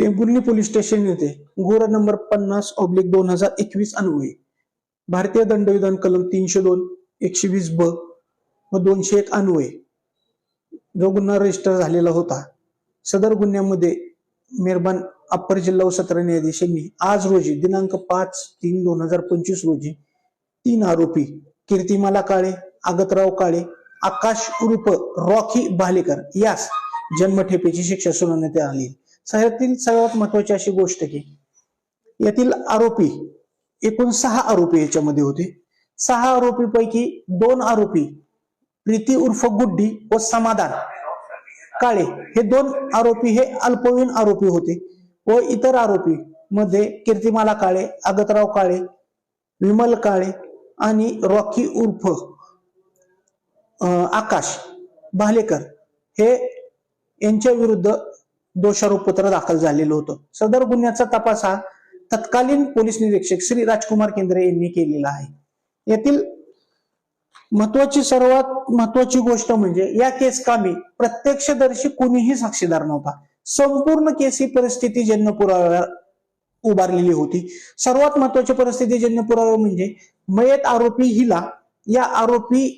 Tembhurni police station येथे गोरा number पन्नास ऑब्लिक दोन हजार एकवीस अन्वये. भारतीय दंडविधान कलम तीनशे दोन एकशे वीस ब व दोनशे एक अन्वये. जो गुन्हा रजिस्टर झालेला होता सदर गुन्ह्यामध्ये मेरबान अप्पर जिल्हा व सत्र न्यायाधीशांनी आज रोजी दिनांक पाच तीन दोन हजार पंचवीस रोजी तीन आरोपी कीर्तिमाला काळे आगतराव काळे आकाश उर्फ रॉकी भालेकर यास जन्मठेपेची शिक्षा सुनावण्यात आली. सह्यातील सर्वात महत्वाची अशी गोष्ट की यातील आरोपी एकूण सहा आरोपी याच्यामध्ये होते. सहा आरोपी पैकी दोन आरोपी प्रीती उर्फ गुड्डी व समाधान काळे हे दोन आरोपी हे अल्पवयीन आरोपी होते व इतर आरोपी मध्ये कीर्तिमाला काळे अगतराव काळे विमल काळे आणि रॉकी उर्फ आकाश भालेकर हे यांच्या विरुद्ध दोषारोपपत्र दाखल झालेलं होतं. सदर गुन्ह्याचा तपास हा तत्कालीन पोलीस निरीक्षक श्री राजकुमार केंद्रे यांनी केलेला आहे. यातील महत्वाची सर्वात महत्वाची गोष्ट म्हणजे या केस कामी प्रत्यक्षदर्शी कुणीही साक्षीदार नव्हता. संपूर्ण केस ही परिस्थिती जन्म पुराव्या उभारलेली होती. सर्वात महत्वाची परिस्थिती जन्म पुरावे म्हणजे मयत आरोपी हिला या आरोपी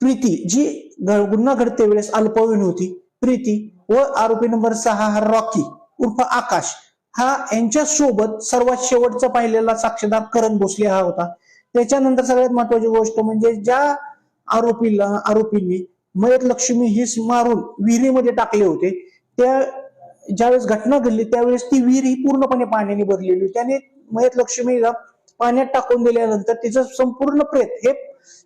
प्रीती जी गुन्हा घडते वेळेस अल्पवयीन होती. प्रीती व आरोपी नंबर सहा हा रॉकी उर्फ आकाश हा यांच्या सोबत सर्वात शेवटचा पाहिलेला साक्षीदार करण भोसले हा होता. त्याच्यानंतर सगळ्यात महत्वाची गोष्ट म्हणजे ज्या आरोपीला आरोपींनी मयत लक्ष्मी हिस मारून विहिरीमध्ये टाकले होते त्या ज्यावेळेस घटना घडली त्यावेळेस ती विहीर ही पूर्णपणे पाण्याने भरलेली होती. त्याने मयत लक्ष्मीला पाण्यात टाकून दिल्यानंतर तिचं संपूर्ण प्रेत हे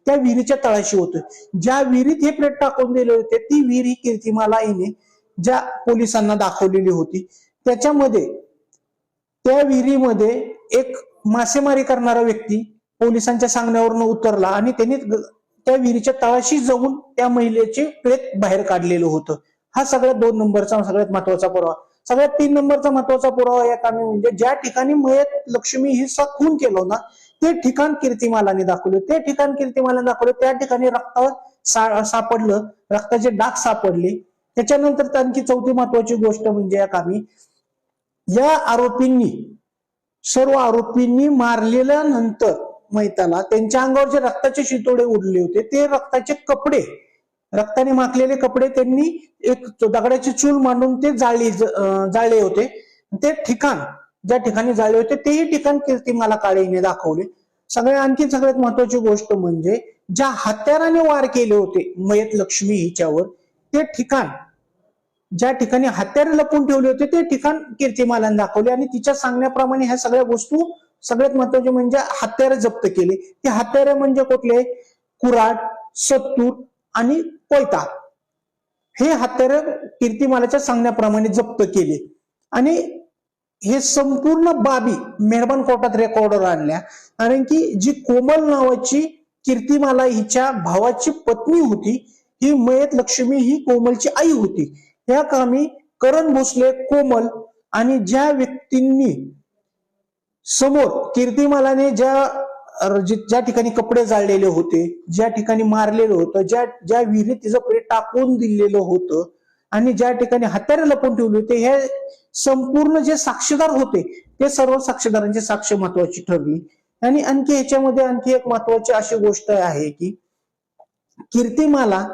त्या विहिरीच्या तळाशी होतोय. ज्या विहिरीत हे प्लेट टाकून दिले होते ती विहीर ही कीर्तिमाला हिने ज्या पोलिसांना दाखवलेली होती. त्याच्यामध्ये त्या विहिरीमध्ये एक मासेमारी करणारा व्यक्ती पोलिसांच्या सांगण्यावरनं उतरला आणि त्यांनी त्या विहिरीच्या तळाशी जाऊन त्या महिलेचे प्रेत बाहेर काढलेलं होतं. हा सगळ्यात दोन नंबरचा सगळ्यात महत्त्वाचा पुरावा. सगळ्यात तीन नंबरचा महत्त्वाचा पुरावा या कामी म्हणजे ज्या ठिकाणी मयत लक्ष्मी हिस्सा खून केलो ना ते ठिकाण कीर्तिमालाने दाखवले. ते ठिकाण कीर्तिमालाने दाखवले. त्या ठिकाणी रक्त सा- सापडलं. रक्ताचे डाग सापडले. त्याच्यानंतर आणखी चौथी महत्वाची गोष्ट म्हणजे या कामी या आरोपींनी सर्व आरोपींनी मारलेल्या नंतर मैताला त्यांच्या अंगावर जे रक्ताचे शितोडे उडले होते. ते रक्ताचे कपडे रक्ताने माखलेले कपडे त्यांनी एक दगडाची चूल मांडून ते जाळली जाळले होते. ते ठिकाण ज्या ठिकाणी जाळले होते तेही ठिकाण कीर्तिमाला काळेने दाखवले. सगळ्या आणखी सगळ्यात महत्वाची गोष्ट म्हणजे ज्या हत्याराने वार केले होते मयत लक्ष्मी हिच्यावर ते ठिकाण ज्या ठिकाणी हत्यारे लपून ठेवले होते ते ठिकाण कीर्तिमालाने दाखवले. आणि तिच्या सांगण्याप्रमाणे ह्या सगळ्या वस्तू सगळ्यात महत्त्वाचे म्हणजे हत्यारे जप्त केले. ते हत्यारे म्हणजे कुठले? कुराड सत्तूर आणि कोयता हे हत्यार कीर्तिमालाच्या सांगण्याप्रमाणे जप्त केले. आणि हे संपूर्ण बाबी मेहरबान कोर्टात रेकॉर्डर आणल्या. कारण की जी कोमल नावाची कीर्तिमाला हिच्या भावाची पत्नी होती ही मयत लक्ष्मी ही कोमलची आई होती. या कामी करण भोसले कोमल आणि ज्या व्यक्तींनी समोर कीर्तिमालाने ज्या ज्या ठिकाणी कपडे जाळलेले होते ज्या ठिकाणी मारलेलं होतं ज्या ज्या विहिरीत तिचं पुढे टाकून दिलेलं होतं आणि ज्या ठिकाणी हत्यारे लपून ठेवले होते हे संपूर्ण जे साक्षीदार होते ते सर्व साक्षीदारांची साक्ष महत्वाची ठरली. आणि आणखी ह्याच्यामध्ये आणखी एक महत्वाची अशी गोष्ट आहे की कीर्तिमाला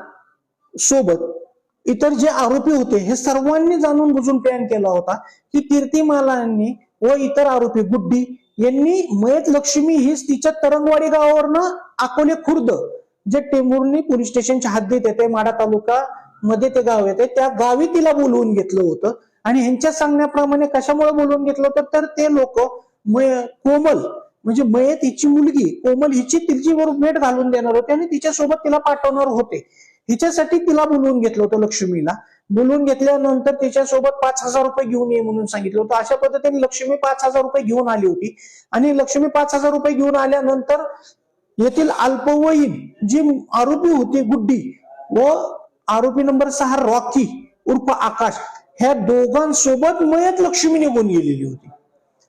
सोबत इतर जे आरोपी होते हे सर्वांनी जाणून बुजून प्लॅन केला होता की कीर्तिमालांनी व इतर आरोपी गुड्डी यांनी मयत लक्ष्मी हीच तिच्या तरंगवाडी गावावरनं अकोले खुर्द जे टेंभुर्णी पोलीस स्टेशनच्या हद्दीत येते माडा तालुका मध्ये ते गाव येते त्या गावी तिला बोलवून घेतलं होतं. आणि ह्यांच्या सांगण्याप्रमाणे कशामुळे बोलवून घेतलं होतं? तर ते लोक कोमल म्हणजे मयत हिची मुलगी कोमल हिची तिची बरोबर भेट घालून देणार होते आणि तिच्यासोबत तिला पाठवणार होते. हिच्यासाठी तिला बोलवून घेतलं होतं लक्ष्मीला. बोलून घेतल्यानंतर तिच्यासोबत पाच हजार रुपये घेऊन ये म्हणून सांगितलं होतं. अशा पद्धतीने लक्ष्मी पाच हजार रुपये घेऊन आली होती. आणि लक्ष्मी पाच हजार रुपये घेऊन आल्यानंतर येथील अल्पवयीन जी आरोपी होती गुड्डी व आरोपी नंबर सहा रॉकी उर्फ आकाश ह्या दोघांसोबत मयत लक्ष्मी निघून गेलेली होती.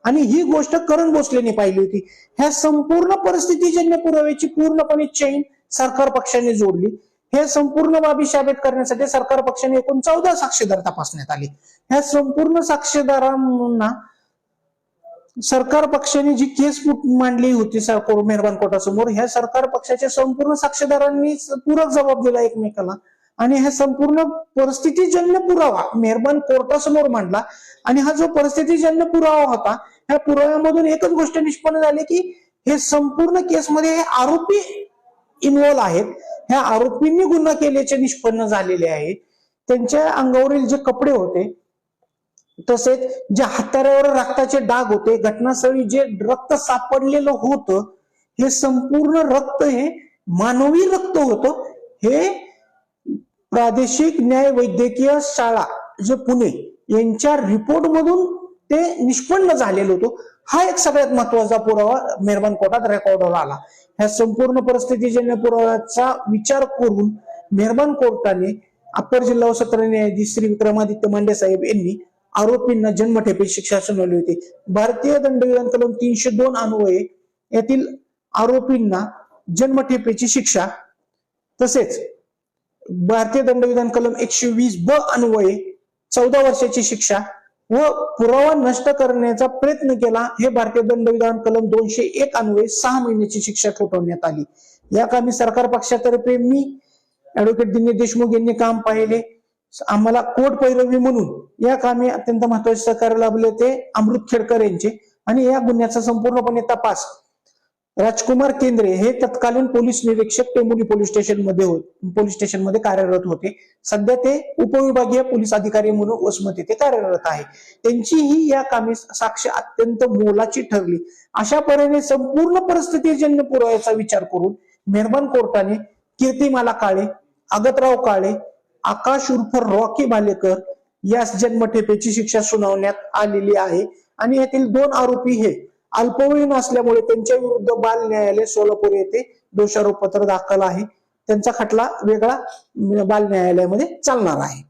आणि ही गोष्ट करण भोसलेने पाहिली होती. ह्या संपूर्ण परिस्थितीजन्य पुराव्याची पूर्णपणे चैन सरकार पक्षाने जोडली. हे संपूर्ण बाबी शाबित करण्यासाठी सरकार पक्षाने एकूण चौदा साक्षीदार तपासण्यात आले. ह्या संपूर्ण साक्षीदारांना सरकार पक्षाने जी केस मांडली होती सरकार मेहरबान कोर्टासमोर ह्या सरकार पक्षाच्या संपूर्ण साक्षीदारांनी पूरक जबाब दिला एकमेकाला आणि हा संपूर्ण परिस्थितीजन्य पुरावा मेहरबान कोर्टासमोर मांडला. आणि हा जो परिस्थितीजन्य पुरावा होता ह्या पुराव्यामधून एकच गोष्ट निष्पन्न झाली की हे संपूर्ण केसमध्ये हे आरोपी इन्वॉल्व्ह आहेत. ह्या आरोपींनी गुन्हा केल्याचे निष्पन्न झालेले आहे. त्यांच्या अंगावरील जे कपडे होते तसेच जे हाताऱ्यावर रक्ताचे डाग होते घटनास्थळी जे रक्त सापडलेलं होतं हे संपूर्ण रक्त हे मानवी रक्त होतं. हे प्रादेशिक न्याय वैद्यकीय शाळा जे पुणे यांच्या रिपोर्ट मधून ते निष्पन्न झालेलं होतं. हा एक सगळ्यात महत्त्वाचा पुरावा मेहरबान कोर्टात रेकॉर्डवर आला. ह्या संपूर्ण परिस्थितीजन्य पुराव्याचा विचार करून मेहरबान कोर्टाने अप्पर जिल्हा सत्र न्यायाधीश श्री विक्रमादित्य मांडे साहेब यांनी आरोपींना जन्मठेपेची शिक्षा सुनावली होती. भारतीय दंडविधान कलम तीनशे दोन अन्वये यातील आरोपींना जन्मठेपेची शिक्षा तसेच भारतीय दंडविधान कलम एकशे वीस ब अन्वये चौदा वर्षाची शिक्षा व पुरावा नष्ट करण्याचा प्रयत्न केला. हे भारतीय दंडविधान कलम दोनशे एक अन्वये सहा महिन्याची शिक्षा ठोठवण्यात आली. या कामी सरकार पक्षातर्फे मी ऍडव्होकेट दिनेश देशमुख यांनी काम पाहिले. आम्हाला कोट पैरवी म्हणून या कामी अत्यंत महत्त्वाचे सहकार्य लाभले ते अमृत खेडकर यांचे. आणि या गुन्ह्याचा संपूर्णपणे तपास राजकुमार केंद्रे हे तत्कालीन पोलीस निरीक्षक टेंबुली पोलीस स्टेशनमध्ये हो- पोलीस स्टेशनमध्ये कार्यरत होते. सध्या ते उपविभागीय पोलीस अधिकारी म्हणून वसमत येथे कार्यरत आहे. त्यांचीही या कामी साक्ष अत्यंत मोलाची ठरली. अशा परीने संपूर्ण परिस्थितीजन्य पुराव्याचा विचार करून मेहरबान कोर्टाने कीर्तिमाला काळे अगतराव काळे आकाश उर्फ रॉकी भालेकर यास जन्मठेपेची शिक्षा सुनावण्यात आलेली आहे. आणि यातील दोन आरोपी हे अल्पवयीन असल्यामुळे त्यांच्या विरुद्ध बाल न्यायालय सोलापूर येथे दोषारोपत्र दाखल आहे. त्यांचा खटला वेगळा बाल न्यायालयामध्ये चालणार आहे.